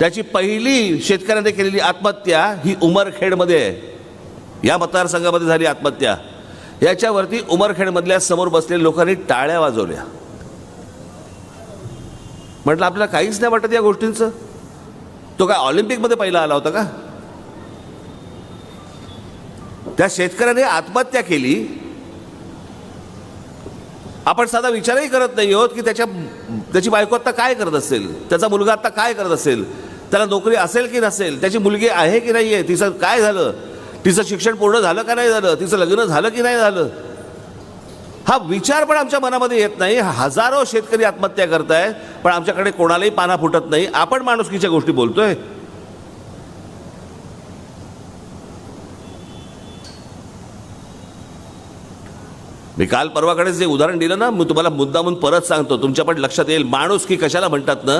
त्याची पहिली शेतकऱ्याने केलेली आत्महत्या ही उमरखेडमध्ये आहे. या मतदारसंघामध्ये झाली आत्महत्या. याच्यावरती उमरखेडमधल्या समोर बसलेल्या लोकांनी टाळ्या वाजवल्या. म्हटलं आपल्याला काहीच नाही वाटत या गोष्टींचं. तो काय ऑलिम्पिकमध्ये पहिला आला होता का? त्या शेतकऱ्याने आत्महत्या केली. आपण साधा विचारही करत नाही आहोत की त्याच्या त्याची बायको आत्ता काय करत असेल? त्याचा मुलगा आत्ता काय करत असेल? त्याला नोकरी असेल की नसेल? त्याची मुलगी आहे की नाही आहे तिचं काय झालं? तिचं शिक्षण पूर्ण झालं का नाही झालं? तिचं लग्न झालं की नाही झालं? हा विचार पण आमच्या मनामध्ये येत नाही. हजारो शेतकरी आत्महत्या करतायत पण आमच्याकडे कोणालाही पाना फुटत नाही. आपण माणुसकीच्या गोष्टी बोलतोय. मी काल परवाकडेच जे उदाहरण दिलं ना मी तुम्हाला मुद्दामून परत सांगतो. तुमच्या पण लक्षात येईल माणूस की कशाला म्हणतात ना